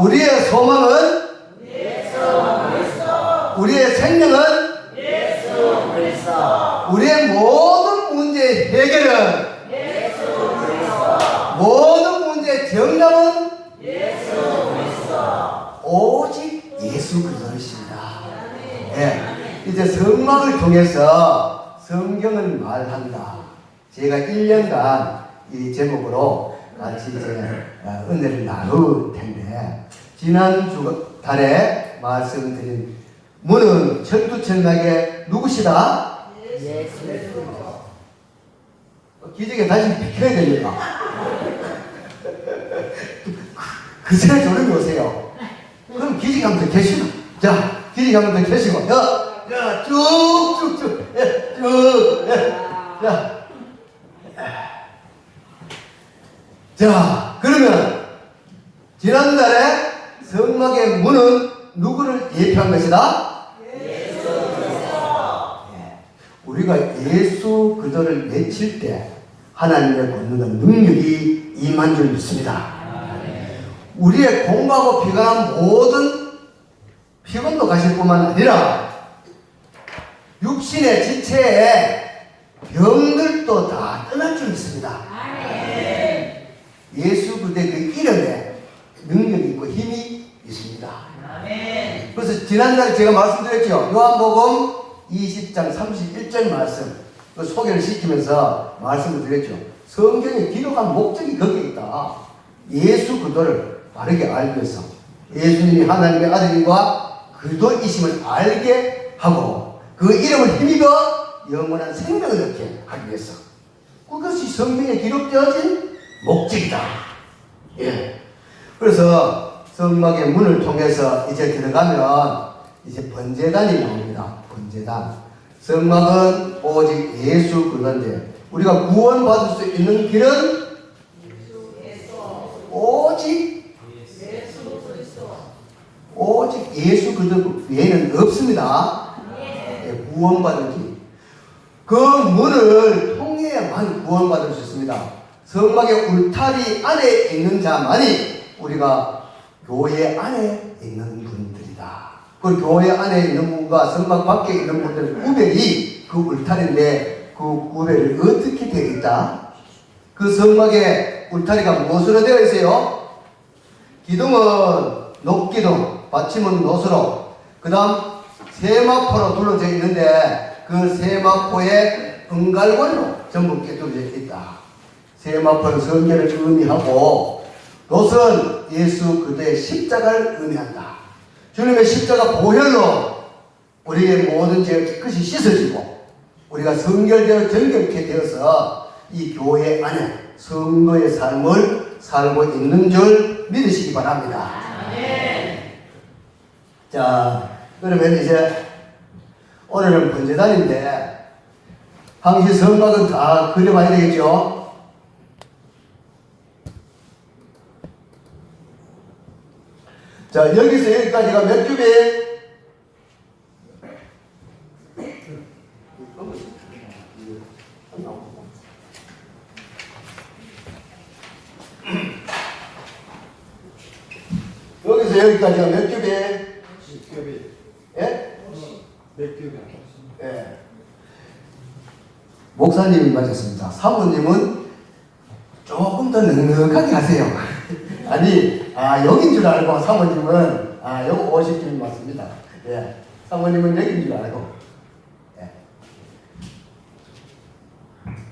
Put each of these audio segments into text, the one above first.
우리의 소망은 우리의 생명은 우리의 모든 문제 해결은 모든 문제 정답은 오직 예수 그리스도이십니다. 예, 이제 성막을 통해서 성경을 말한다. 제가 1년간 이 제목으로 같이 이제 어, 은혜를 나눌 텐데 지난 주 달에 말씀드린 문은 철두철미하게 누구시다? 기적에 다시 비켜야 됩니다. 그새 저를 오세요. 그럼 기적이 한번 더 계시고. 자, 기적이 한번 더 계시고. 야, 야, 쭉, 쭉, 쭉. 예, 쭉. 예. 자. 자, 그러면, 지난달에 성막의 문은 누구를 예표한 것이다? 예. 우리가 예수 그들을 외칠 때 하나님의 권능은 능력이 임한 줄 믿습니다. 우리의 공부하고 피곤한 모든 피곤도 가실 뿐만 아니라 육신의 지체에 병들도 다 떠날 줄 믿습니다. 예수 그대 그 이름에 능력이 있고 힘이 있습니다. 그래서 지난달에 제가 말씀드렸죠. 요한복음 20장 31절 말씀 그 소개를 시키면서 말씀을 드렸죠. 성경에 기록한 목적이 거기에 있다. 예수 그도를 바르게 알기 위해서 예수님이 하나님의 아들과 그도이심을 알게 하고 그 이름을 힘입어 영원한 생명을 얻게 하기 위해서 그것이 성경에 기록되어진 목적이다. 예. 그래서 성막의 문을 통해서 이제 들어가면 이제 번제단이 나옵니다. 번제단. 성막은 오직 예수 그건데 우리가 구원받을 수 있는 길은 오직 오직 예수 그리스도 외에는 없습니다. 예, 구원받을 길. 그 문을 통해야만 구원받을 수 있습니다. 성막의 울타리 안에 있는 자만이 우리가 교회 안에 있는 분들이다. 그 교회 안에 있는 분과 성막 밖에 있는 분들의 구별이 그 울타리인데 그 구별이 어떻게 되어 있다? 그 성막의 울타리가 무엇으로 되어 있어요? 기둥은 녹기둥, 받침은 노수로, 그 다음 세마포로 둘러져 있는데 그 세마포에 은갈관으로 전부 꿰뚫려 있다. 세마포는 성결을 의미하고 노은 예수 그대의 십자가를 의미한다. 주님의 십자가 보혈로 우리의 모든 죄가 깨끗이 씻어지고 우리가 성결되어 정결케 되어서 이 교회 안에 성도의 삶을 살고 있는 줄 믿으시기 바랍니다. 자, 그러면 이제 오늘은 번제단인데 항시 성막은 다 그려봐야 되겠죠? 자, 여기서 여기까지가 몇 규빗? 여기서 여기까지가 몇 규빗? 10교비 예? 몇 교비 예. 목사님이 맞았습니다. 사모님은 조금 더 넉넉하게 하세요. 아니, 아, 여긴 줄 알고 사모님은, 아, 요거 50kim 맞습니다. 예. 사모님은 여긴 줄 알고. 예.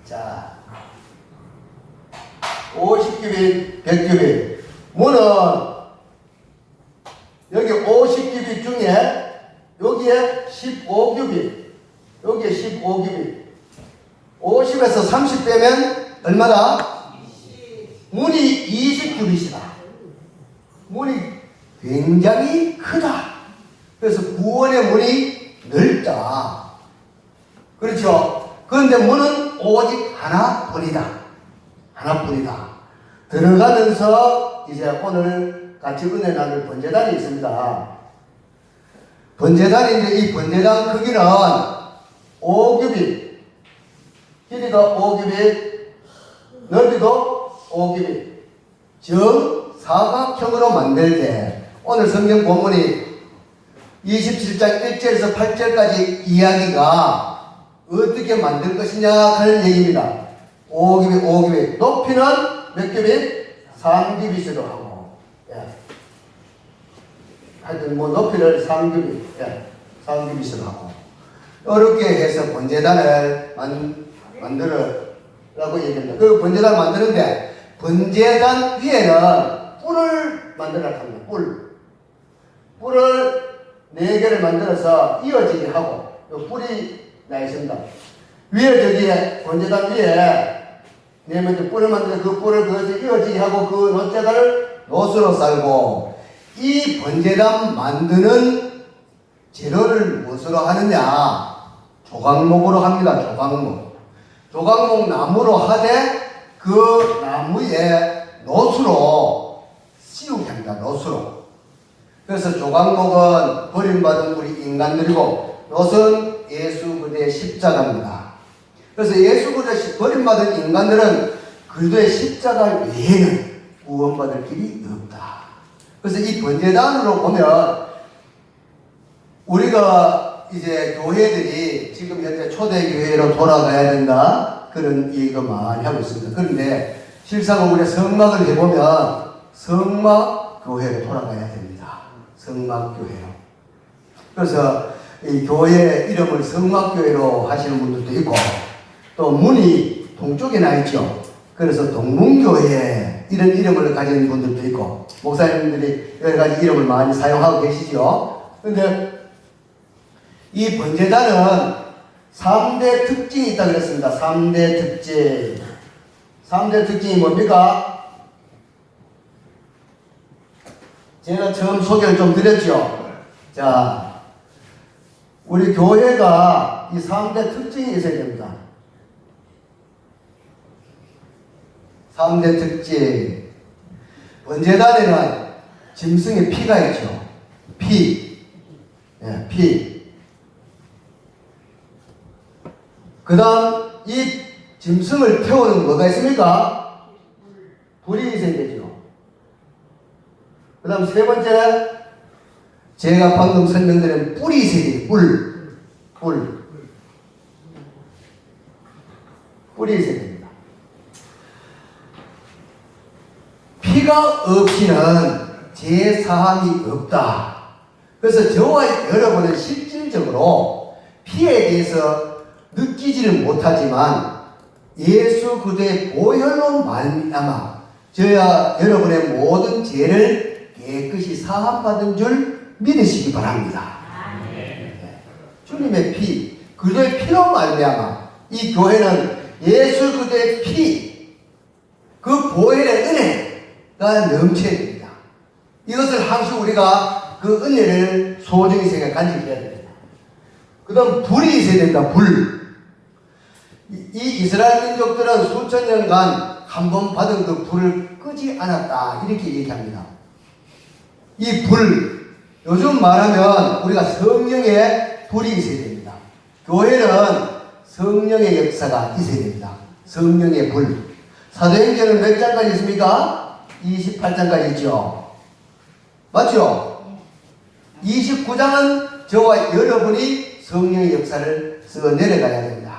자. 50규빗, 100규빗. 문은 여기 50규빗 중에 여기에 15규빗, 여기에 15규빗. 50에서 30 빼면 얼마다? 문이 20규빗이다. 문이 굉장히 크다. 그래서 구원의 문이 넓다. 그렇죠? 그런데 문은 오직 하나뿐이다. 하나뿐이다. 들어가면서 이제 오늘 같이 은혜 나눌 번제단이 있습니다. 번제단인데 이 번제단 크기는 5규빗, 길이가 5규빗, 넓이도 5규빗, 정 사각형으로 만들 때 오늘 성경 본문이 27장 1절에서 8절까지 이야기가 어떻게 만들 것이냐 하는 얘기입니다. 5규빗, 5규빗. 높이는 몇 규빗? 3규빗으로 하고. 예. 하여튼 뭐 높이를 3규빗, 예. 3규빗으로 하고. 어렵게 해서 번제단을 만, 만들어라고 얘기합니다. 그 번제단 만드는데 번제단 위에는 뿔을 만들어 합니다. 뿔. 뿔을 네 개를 만들어서 이어지게 하고 요 뿔이 나 있습니다. 위에 저기에 번제단 위에 네 번째 뿔을 만들어 그 뿔을 그것을 이어지게 하고 그 노자가를 노수로 쌀고 이 번제단 만드는 재료를 무엇으로 하느냐? 조각목으로 합니다. 조각목. 조각목 나무로 하되 그 나무에 노수로 씌우게 합니다. 노수로. 그래서 조각목은 버림받은 우리 인간들이고 노선 예수 그대의 십자가입니다. 그래서 예수 그대 버림받은 인간들은 그리스도의 십자가 외에는 구원받을 길이 없다. 그래서 이 번제단으로 보면 우리가 이제 교회들이 지금 현재 초대교회로 돌아가야 된다. 그런 얘기가 많이 하고 있습니다. 그런데 실상 우리 성막을 해보면 성막 교회로 돌아가야 됩니다. 성막 교회로. 그래서 이 교회 이름을 성막교회로 하시는 분들도 있고 또 문이 동쪽에 나 있죠. 그래서 동문교회 이런 이름을 가진 분들도 있고 목사님들이 여러 가지 이름을 많이 사용하고 계시죠. 근데 이 번제단은 3대 특징이 있다 그랬습니다. 3대 특징. 3대 특징이 뭡니까? 제가 처음 소개를 좀 드렸죠. 자, 우리 교회가 이 3대 특징이 있어야 됩니다. 3대 특징. 번제단에는 짐승의 피가 있죠. 피. 예, 피. 그 다음, 이 짐승을 태우는 뭐가 있습니까? 불이 있어야 되죠. 그 다음 세 번째, 제가 방금 설명드린 돼요. 뿔. 뿔. 됩니다. 피가 없이는 제사함이 없다. 그래서 저와 여러분은 실질적으로 피에 대해서 느끼지는 못하지만 예수 그대의 보혈로 말미암아 저야 여러분의 모든 죄를 깨끗이 사함받은 줄 믿으시기 바랍니다. 네. 주님의 피, 그리스도의 피로 말미암아 이 교회는 예수 그대의 피, 그 보혈의 은혜가 넘쳐야 됩니다. 이것을 항상 우리가 그 은혜를 소중히 생각 간직해야 됩니다. 그 다음 불이 있어야 됩니다. 불. 이, 이 이스라엘 민족들은 수천 년간 한 번 받은 그 불을 끄지 않았다. 이렇게 얘기합니다. 이 불, 요즘 말하면 우리가 성령의 불이 있어야 됩니다. 교회는 성령의 역사가 있어야 됩니다. 성령의 불. 사도행전은 몇 장까지 있습니까? 28장까지 있죠. 맞죠? 29장은 저와 여러분이 성령의 역사를 써 내려가야 됩니다.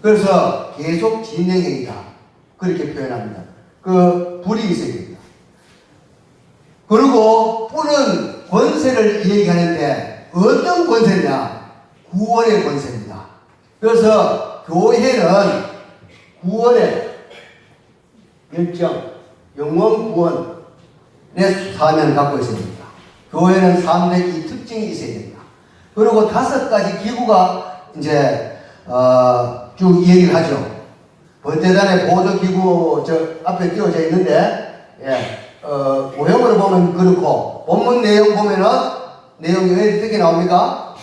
그래서 계속 진행행위다. 그렇게 표현합니다. 그 불이 있어야 됩니다. 그리고 뿔은 권세를 얘기하는데 어떤 권세냐? 구원의 권세입니다. 그래서 교회는 구원의 열정, 영원 구원의 사명을 갖고 있습니다. 교회는 3대 이 특징이 있어야 됩니다. 그리고 다섯 가지 기구가 이제 어, 쭉 얘기를 하죠. 번제단의 보조 기구 저 앞에 띄워져 있는데 예, 어, 모형으로 보면 그렇고 본문 내용 보면은 내용이 왜 어떻게 나옵니까?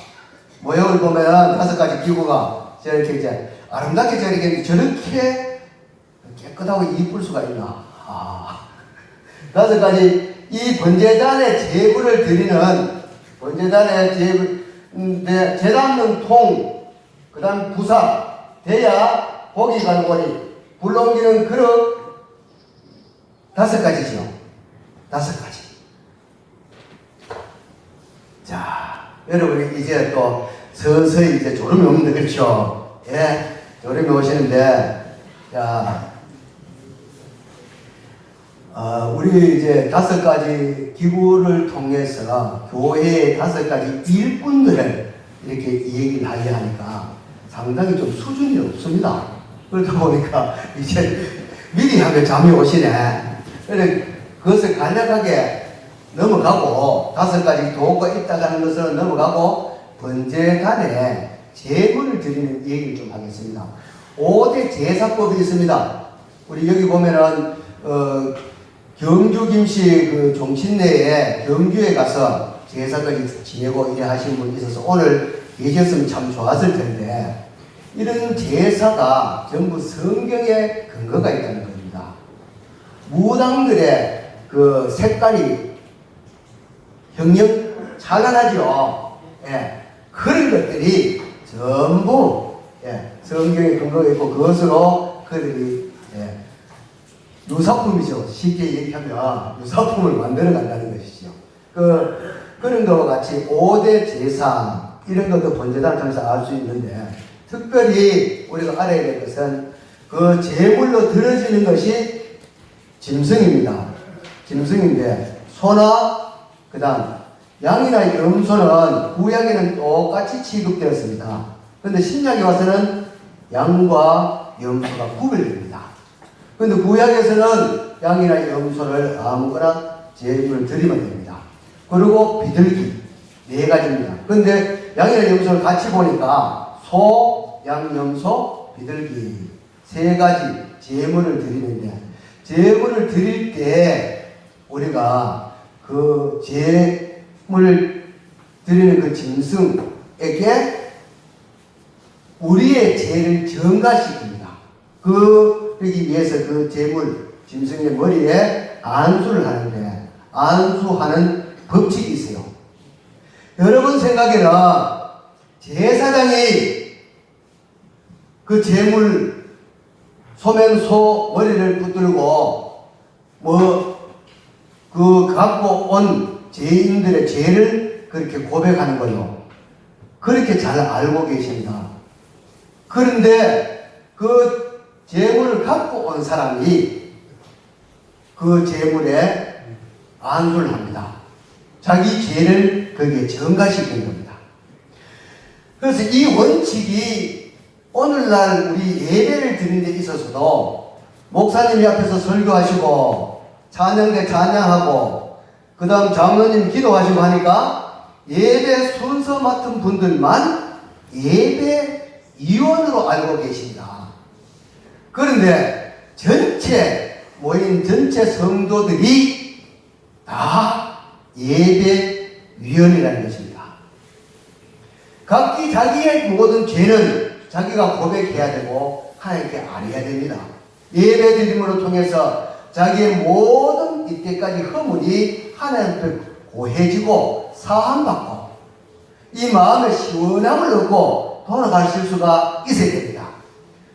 모형을 보면 다섯 가지 기구가 저렇게 이제 아름답게 저렇게 저렇게 깨끗하고 이쁠 수가 있나? 아. 다섯 가지 이 번제단의 제물을 드리는 번제단의 제물 음, 네, 재단는 통, 그 다음 부사, 대야, 고기 갈고리, 불 옮기는 그릇, 다섯 가지죠. 다섯 가지. 자, 여러분 이제 또 서서히 이제 졸음이 오는데 그렇죠? 예, 졸음이 오시는데 자, 어, 우리 이제 다섯 가지 기구를 통해서 교회의 다섯 가지 일꾼들을 이렇게 얘기를 하려 하니까 상당히 좀 수준이 없습니다. 그러다 보니까 이제 미리 하면 잠이 오시네. 그것을 간략하게 넘어가고 다섯 가지 도구가 있다가는 것은 넘어가고 번제간에 제물을 드리는 얘기를 좀 하겠습니다. 5대 제사법이 있습니다. 우리 여기 보면은 어, 경주 김씨 그 종신내에 경주에 가서 제사까지 지내고 이래 하신 분이 있어서 오늘 계셨으면 참 좋았을 텐데 이런 제사가 전부 성경에 근거가 있다는 겁니다. 무당들의 그 색깔이 형형 찬란하죠. 예. 그런 것들이 전부 예. 성경에 근거가 있고 그것으로 그들이 예. 유사품이죠. 쉽게 얘기하면 유사품을 만들어 간다는 것이죠. 그, 그런 것과 같이 5대 제사, 이런 것도 번제단 통해서 알 수 있는데, 특별히 우리가 알아야 될 것은 그 제물로 들어지는 것이 짐승입니다. 짐승인데, 소나, 그 다음, 양이나 염소는 구약에는 똑같이 취급되었습니다. 그런데 신약에 와서는 양과 염소가 구별됩니다. 근데 구약에서는 양이나 염소를 아무거나 제물을 드리면 됩니다. 그리고 비둘기 네 가지입니다. 근데 양이나 염소를 같이 보니까 소, 양, 염소, 비둘기 세 가지 제물을 드리는데 제물을 드릴 때 우리가 그 제물 드리는 그 짐승에게 우리의 죄를 전가시킵니다. 그, 그러기 위해서 그 제물, 짐승의 머리에 안수를 하는데, 안수하는 법칙이 있어요. 여러분 생각에는 제사장이 그 제물, 소면 소 머리를 붙들고, 뭐, 그 갖고 온 죄인들의 죄를 그렇게 고백하는 걸로 그렇게 잘 알고 계십니다. 그런데 그 재물을 갖고 온 사람이 그 재물에 안수를 합니다. 자기 죄를 거기에 전가시키는 겁니다. 그래서 이 원칙이 오늘날 우리 예배를 드리는 데 있어서도 목사님이 앞에서 설교하시고 찬양대 찬양하고 그 다음 장로님 기도하시고 하니까 예배 순서 맡은 분들만 예배 위원으로 알고 계십니다. 그런데 전체 모인 전체 성도들이 다 예배 위원이라는 것입니다. 각기 자기의 모든 죄는 자기가 고백해야 되고 하나님께 알아야 됩니다. 예배 드림으로 통해서 자기의 모든 이때까지 허물이 하나님 앞에 고해지고 사함받고 이 마음에 시원함을 얻고 돌아가실 수가 있어야 됩니다.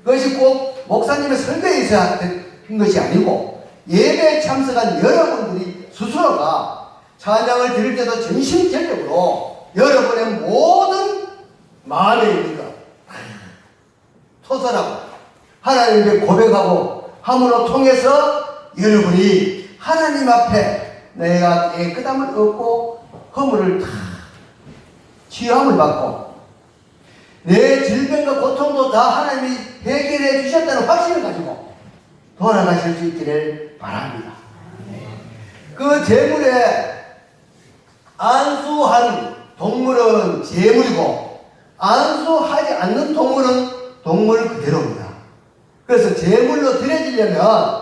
그것이 꼭 목사님의 설교에 있어야 된 것이 아니고 예배에 참석한 여러분들이 스스로가 찬양을 드릴 때도 전심전력으로 여러분의 모든 있는 것 토설하고 하나님께 고백하고 함으로 통해서 여러분이 하나님 앞에 내가 깨끗함을 얻고 허물을 다 치유함을 받고 내 질병과 고통도 다 하나님이 해결해 주셨다는 확신을 가지고 돌아가실 수 있기를 바랍니다. 그 재물에 안수한 동물은 재물이고 안수하지 않는 동물은 동물 그대로입니다. 그래서 재물로 드려지려면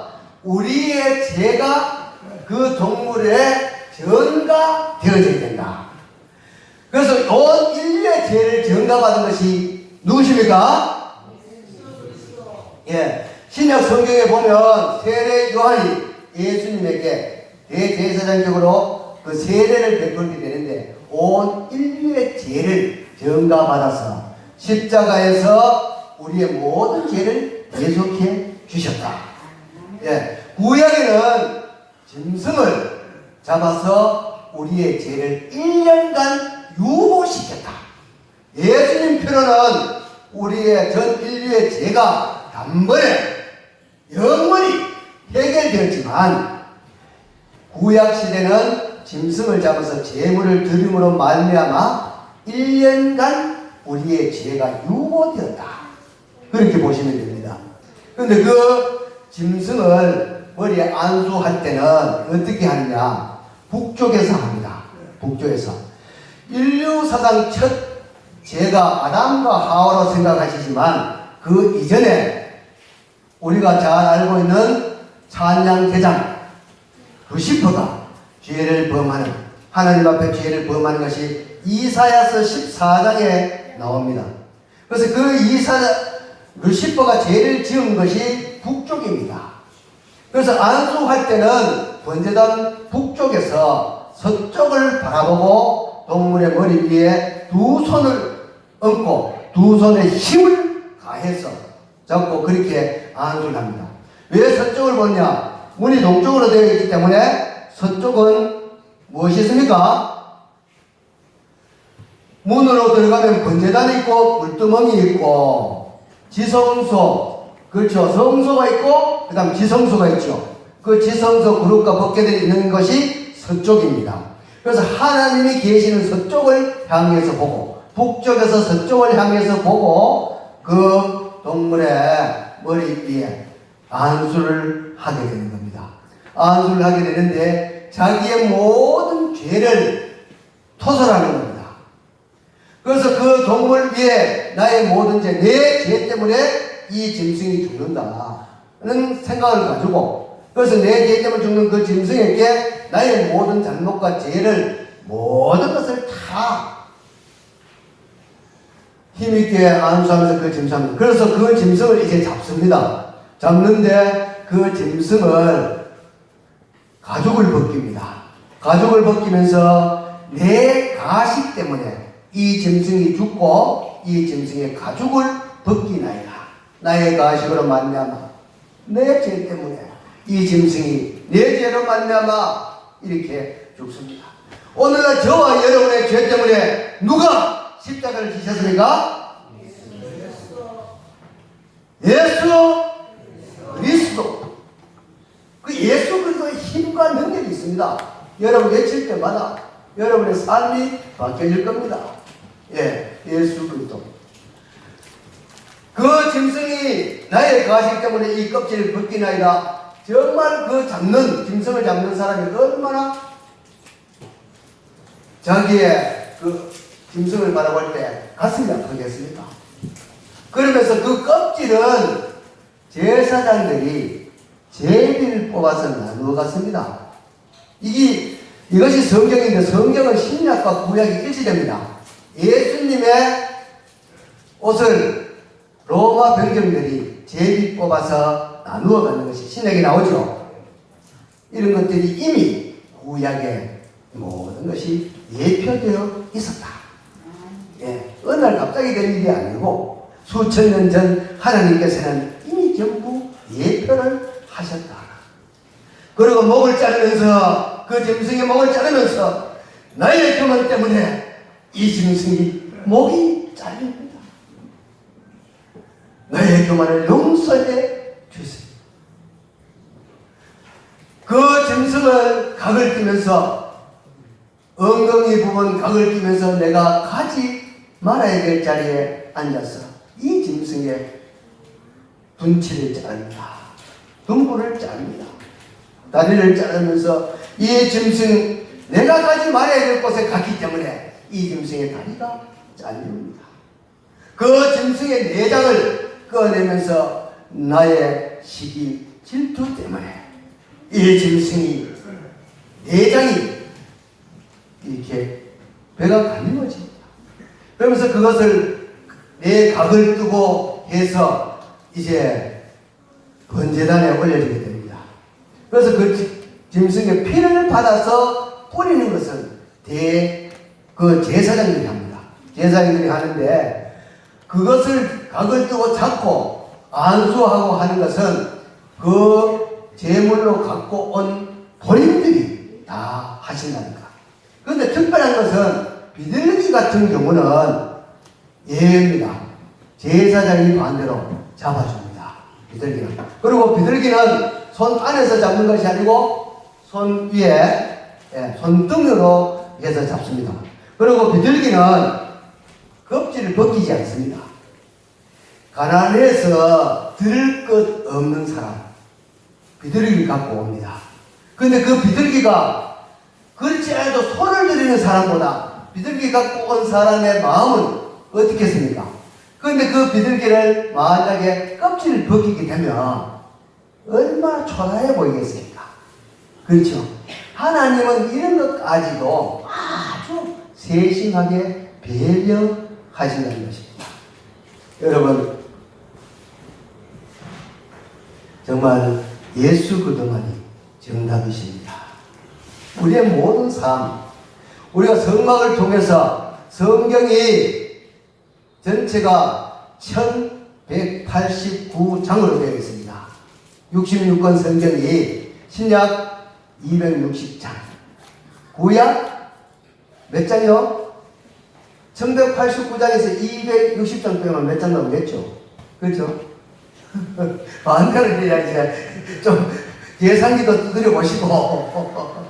우리의 죄가 그 동물에 전가 되어져야 된다. 그래서 온 인류의 죄를 전가받은 것이 누구십니까? 예. 신약 성경에 보면 세례 요한이 예수님에게 대제사장적으로 그 세례를 베풀게 되는데 온 인류의 죄를 전가받아서 십자가에서 우리의 모든 죄를 대속해 주셨다. 예. 구약에는 짐승을 잡아서 우리의 죄를 1년간 유보시켰다. 예수님 표현은 우리의 전 인류의 죄가 단번에 영원히 해결되었지만 구약 시대는 짐승을 잡아서 제물을 드림으로 말미암아 1년간 우리의 죄가 유보되었다. 그렇게 보시면 됩니다. 그런데 그 짐승을 머리에 안수할 때는 어떻게 하느냐? 북쪽에서 합니다. 북쪽에서. 인류 사상 첫 죄가 아담과 하와로 생각하시지만 그 이전에 우리가 잘 알고 있는 찬양 대장 루시퍼가 죄를 범하는 하나님 앞에 죄를 범하는 것이 이사야서 14장에 나옵니다. 그래서 그 이사 루시퍼가 죄를 지은 것이 북쪽입니다. 그래서 안수할 때는 번제단 북쪽에서 서쪽을 바라보고 동물의 머리 위에 두 손을 얹고 두 손에 힘을 가해서 잡고 그렇게 안수를 합니다. 왜 서쪽을 보냐? 문이 동쪽으로 되어 있기 때문에 서쪽은 무엇이 있습니까? 문으로 들어가면 번제단이 있고 물두멍이 있고 지성소 그렇죠. 성소가 있고 그 다음 지성소가 있죠. 그 지성소 그룹과 법계들이 있는 것이 서쪽입니다. 그래서 하나님이 계시는 서쪽을 향해서 보고 북쪽에서 서쪽을 향해서 보고 그 동물의 머리 위에 안수를 하게 되는 겁니다. 안수를 하게 되는데 자기의 모든 죄를 토설하는 겁니다. 그래서 그 동물 위에 나의 모든 죄, 내 죄 때문에 이 짐승이 죽는다는 생각을 가지고 그래서 내 죄 때문에 죽는 그 짐승에게 나의 모든 잘못과 죄를 모든 것을 다 힘있게 안수하면서 그 짐승 그래서 그 짐승을 이제 잡습니다. 잡는데 그 짐승을 가죽을 벗깁니다. 가죽을 벗기면서 내 가식 때문에 이 짐승이 죽고 이 짐승의 가죽을 벗기나이다. 나의 가식으로 말미암아 내죄 때문에 이 짐승이 내 죄로 말미암아 이렇게 죽습니다. 오늘날 저와 여러분의 죄 때문에 누가 십자가를 지셨습니까? 예수 그리스도. 그 예수 그리스도의 힘과 능력이 있습니다. 여러분 외칠 때마다 여러분의 삶이 바뀌어질 겁니다. 예, 예수 그리스도. 그 짐승이 나의 가식 때문에 이 껍질을 벗기나이다. 정말 그 잡는, 짐승을 잡는 사람이 얼마나 자기의 그 짐승을 바라볼 때 가슴이 아프겠습니까? 그러면서 그 껍질은 제사장들이 제비를 뽑아서 나누어 갔습니다. 이게, 이것이 성경인데 성경은 신약과 구약이 일치됩니다. 예수님의 옷을 로마 병정들이 제비 뽑아서 나누어 가는 것이 신약에 나오죠. 이런 것들이 이미 구약에 모든 것이 예표되어 있었다. 예, 어느 날 갑자기 된 일이 아니고 수천 년 전 하나님께서는 이미 전부 예표를 하셨다. 그리고 목을 자르면서 그 짐승의 목을 자르면서 나의 교만 때문에 이 짐승이 목이 잘립 나의 교만을 용서해 주세요. 그 짐승을 각을 끼면서 엉덩이 부분 각을 끼면서 내가 가지 말아야 될 자리에 앉아서 이 짐승의 분치를 자릅니다. 등부를 자릅니다. 다리를 자르면서 이 짐승 내가 가지 말아야 될 곳에 갔기 때문에 이 짐승의 다리가 잘립니다. 그 짐승의 내장을 꺼내면서 나의 시기 질투 때문에 이 짐승이 내장이 이렇게 배가 갈림어집니다. 그러면서 그것을 내 각을 뜨고 해서 이제 번제단에 올려지게 됩니다. 그래서 그 지- 짐승의 피를 받아서 뿌리는 것은 대그 제사장들이 합니다. 제사장들이 하는데 그것을 각을 뜨고 잡고 안수하고 하는 것은 그 제물로 갖고 온 본인들이 다 하신다니까. 그런데 특별한 것은 비둘기 같은 경우는 예입니다. 제사장이 반대로 잡아줍니다. 비둘기는. 그리고 비둘기는 손 안에서 잡는 것이 아니고 손 위에 예, 손등으로 해서 잡습니다. 그리고 비둘기는 껍질을 벗기지 않습니다. 가난해서 들을 것 없는 사람, 비둘기를 갖고 옵니다. 근데 그 비둘기가 그렇지 않아도 손을 들이는 사람보다 비둘기 갖고 온 사람의 마음은 어떻겠습니까? 그런데 그 비둘기를 만약에 껍질을 벗기게 되면 얼마나 초라해 보이겠습니까? 그렇죠? 하나님은 이런 것까지도 아주 세심하게 배려 하신다는 것입니다. 여러분, 정말 예수 그동안이 정답이십니다. 우리의 모든 삶, 우리가 성막을 통해서 성경이 전체가 1189장으로 되어 있습니다. 66권 성경이 신약 260장, 구약 몇 장이요? 1189장에서 260장 빼면 몇장 나오겠죠? 그렇죠? 반대를 해야지. 좀 예상기도 두드려 보시고.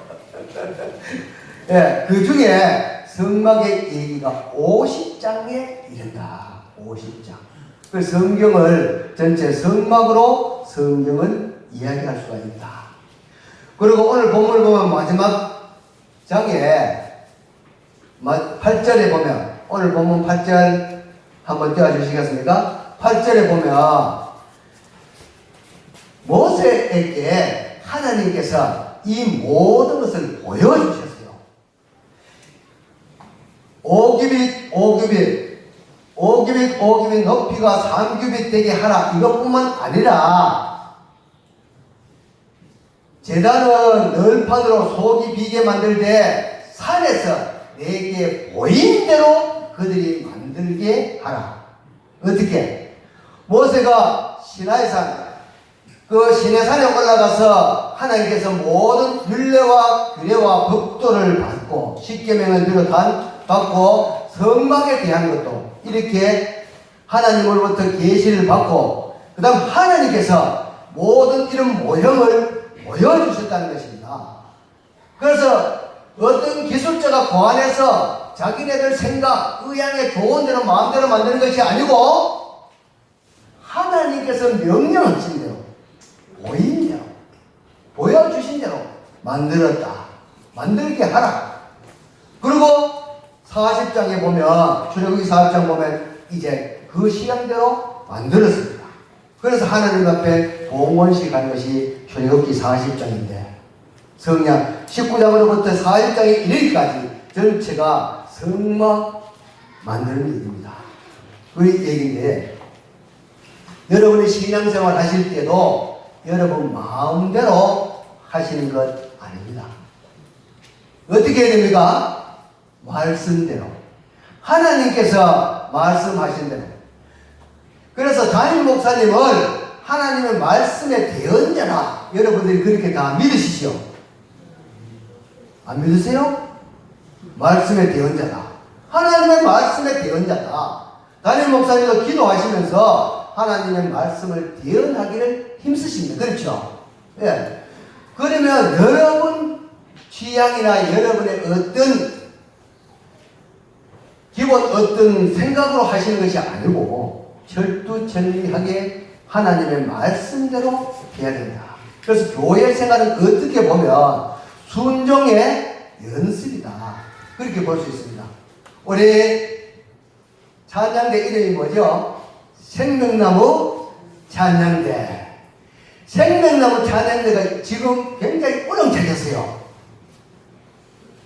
예, 그 중에 성막의 얘기가 50장에 이른다. 50장. 그 성경을 전체 성막으로 성경을 이야기할 수가 있다. 그리고 오늘 본문을 보면 마지막 장에 8절에 보면 오늘 본문 8절 한번 띄워주시겠습니까? 8절에 보면 모세에게 하나님께서 이 모든 것을 보여주셨어요. 5규빗, 5규빗, 5규빗, 5규빗 높이가 3규빗 되게 하라. 이것뿐만 아니라 재단은 널판으로 속이 비게 만들 때 산에서 내게 보인 대로 그들이 만들게 하라. 어떻게? 모세가 시나이산 그 시내산에 올라가서 하나님께서 모든 율례와 규례와 법도를 받고 십계명을 비롯한 받고 성막에 대한 것도 이렇게 하나님으로부터 계시를 받고 그다음 하나님께서 모든 이런 모형을 보여주셨다는 것입니다. 그래서 어떤 기술자가 고안해서 자기네들 생각, 의향에 좋은 대로 마음대로 만드는 것이 아니고 하나님께서 명령하신 대로 보인 대로 보여주신 대로 만들었다. 만들게 하라. 그리고 40장에 보면 출애굽기 40장 보면 이제 그 시간대로 만들었습니다. 그래서 하나님 앞에 봉헌식 한 것이 출애굽기 40장인데 성냥 19장으로부터 40장에 이르기까지 전체가 성막 만드는 일입니다. 그 얘기인데 여러분이 신앙생활 하실 때도 여러분 마음대로 하시는 것 아닙니다. 어떻게 해야 됩니까? 말씀대로. 하나님께서 말씀하신 대로. 그래서 담임 목사님을 하나님의 말씀에 대언자라 여러분들이 그렇게 다 믿으시죠? 안 믿으세요? 말씀의 대언자다. 하나님의 말씀의 대언자다. 담임 목사님도 기도하시면서 하나님의 말씀을 대언하기를 힘쓰십니다. 그렇죠? 예. 그러면 여러분 취향이나 여러분의 어떤 기본 어떤 생각으로 하시는 것이 아니고 철두철미하게 하나님의 말씀대로 해야 된다. 그래서 교회 생활은 어떻게 보면 순종의 연습이다. 그렇게 볼 수 있습니다. 우리 찬양대 이름이 뭐죠? 생명나무 찬양대. 생명나무 찬양대가 지금 굉장히 우렁차겠어요.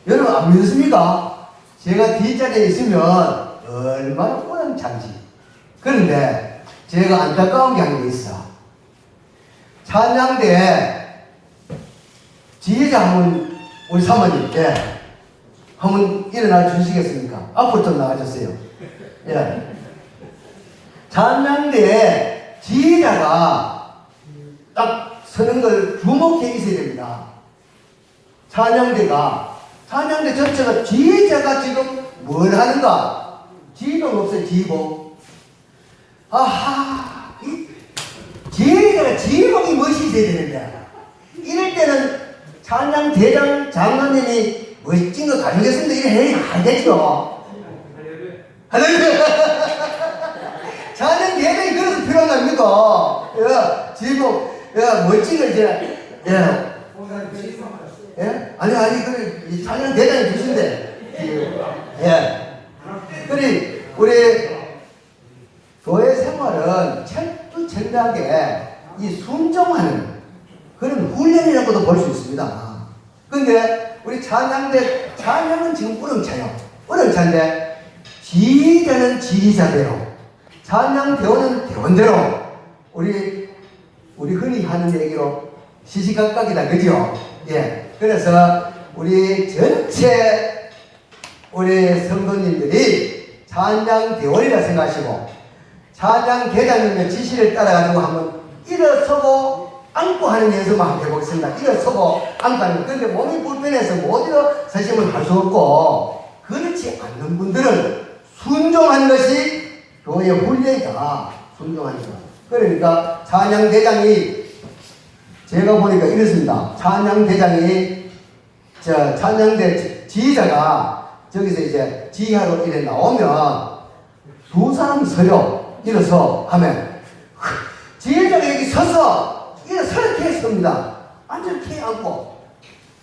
여러분 안 믿습니까? 제가 뒷자리에 있으면 얼마나 우렁찬지. 그런데 제가 안타까운 게 하나 있어. 찬양대에 지휘자 한 분 우리 사모님께 한번 일어나 주시겠습니까? 앞으로 좀 나가주세요. 예. 찬양대에 지휘자가 딱 서는 걸 주목해 있어야 됩니다. 찬양대가 찬양대 전체가 지휘자가 지금 뭘 하는가? 지휘봉 없어요, 지휘봉. 아하, 이 지휘자가 지휘봉이 멋이 있어야 되는데 이럴 때는 찬양 대장 장로님이 멋진 거 가지겠습니다. 이래 해야 안 되죠. 할렐루야. 자는 예배이 그래서 필요한 겁니까? 예, 지금, 예, 멋진 걸 이제, 예. 예? 아니, 아니, 그, 이 자녀 대장이 주신대. 그, 예. 그리, 우리, 교회 생활은 철두철미하게 이 순종하는 그런 훈련이라고도 볼 수 있습니다. 근데, 우리 찬양대, 찬양은 지금 우렁차요. 우렁차인데, 지휘자는 지휘자대로, 찬양 대원은 대원대로 우리 우리 흔히 하는 얘기로 시시각각이다 그죠? 예. 그래서 우리 전체 우리 성도님들이 찬양 대원이라 생각하시고 찬양 대장님의 지시를 따라가지고 한번 일어서고 앉고 하는 연습만 해보겠습니다. 일어서고 앉고 하는 근데 몸이 불편해서 못 일어서시면 할 수 없고 그렇지 않는 분들은 순종하는 것이 교회 훈련이다. 순종하는 거. 그러니까 찬양대장이 제가 보니까 이렇습니다. 찬양대장이 저 찬양대 지휘자가 저기서 이제 지휘하러 이래 나오면 두 사람 서려 일어서 하면 지휘자가 여기 서서 일어서는 케이스입니다. 완전 키 앉고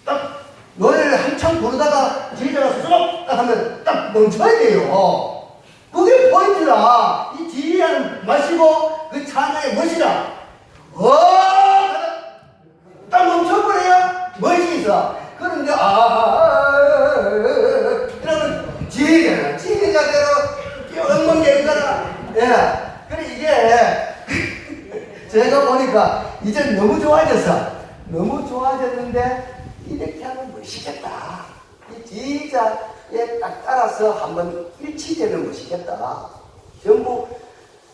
딱 노래를 한참 부르다가 지휘자가 쏙 하면 딱 멈춰야 돼요. 그게 포인트라. 이 지휘하는 마시고 그 찬양의 멋이라. 어! 딱 멈춰버려야 멋이 있어. 그런데 아 이러면 지휘자는 지휘자대로 엉망대로가라. 예. 그래 이게 제가 보니까 이제 너무 좋아졌어. 너무 좋아졌는데 이렇게 하면 멋있겠다. 이 지휘자에 딱 따라서 한번 일치되는 멋이겠다. 전부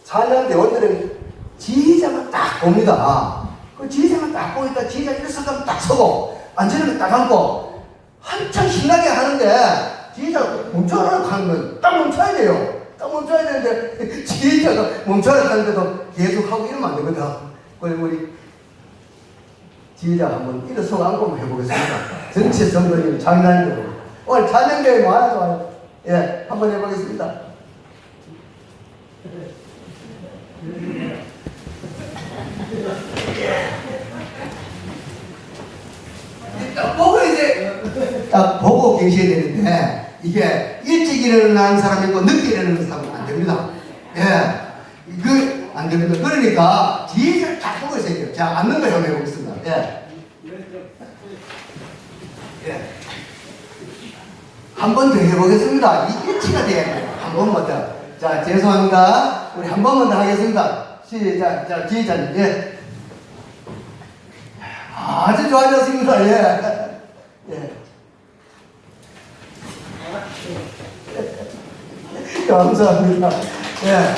찬양 대원들은 지휘자만 딱 봅니다. 그 지휘자만 딱 보니까 지휘자 일어서면 딱 서고 앉으면 딱 앉고 한참 신나게 하는데 지휘자가 멈춰라고 하는 건딱 멈춰야 돼요. 딱 멈춰야 되는데 지휘자가 멈춰라 하는데도 계속 하고 이러면 안 되거든. 그래서 우리 지휘자 한번 일어서고 앉고 한번 해보겠습니다. 전체 성도님 장난이고 오늘 찬양대회 많아 좋아요. 예, 한번 해보겠습니다. 딱 보고 이제 딱 보고 계셔야 되는데 이게 일찍 일어나는 사람이 있고 늦게 일어나는 사람은 안 됩니다. 예, 이거 안 됩니다. 그러니까 뒤에서 딱 보고 있어야 돼요. 자, 앉는 거 한번 해보겠습니다. 예. 예. 한 번 더 해보겠습니다. 이 일치가 돼요. 한 번만 더. 자, 죄송합니다. 우리 한 번만 더 하겠습니다. 시작. 자, 지휘자님, 예. 아주 좋아졌습니다. 예. 예. 감사합니다. 예.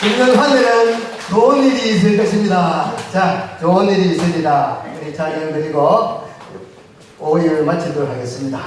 금년 한 해는 좋은 일이 있을 것입니다. 자, 좋은 일이 있으리라. 우리 찬양 드리고 5일 마치도록 하겠습니다.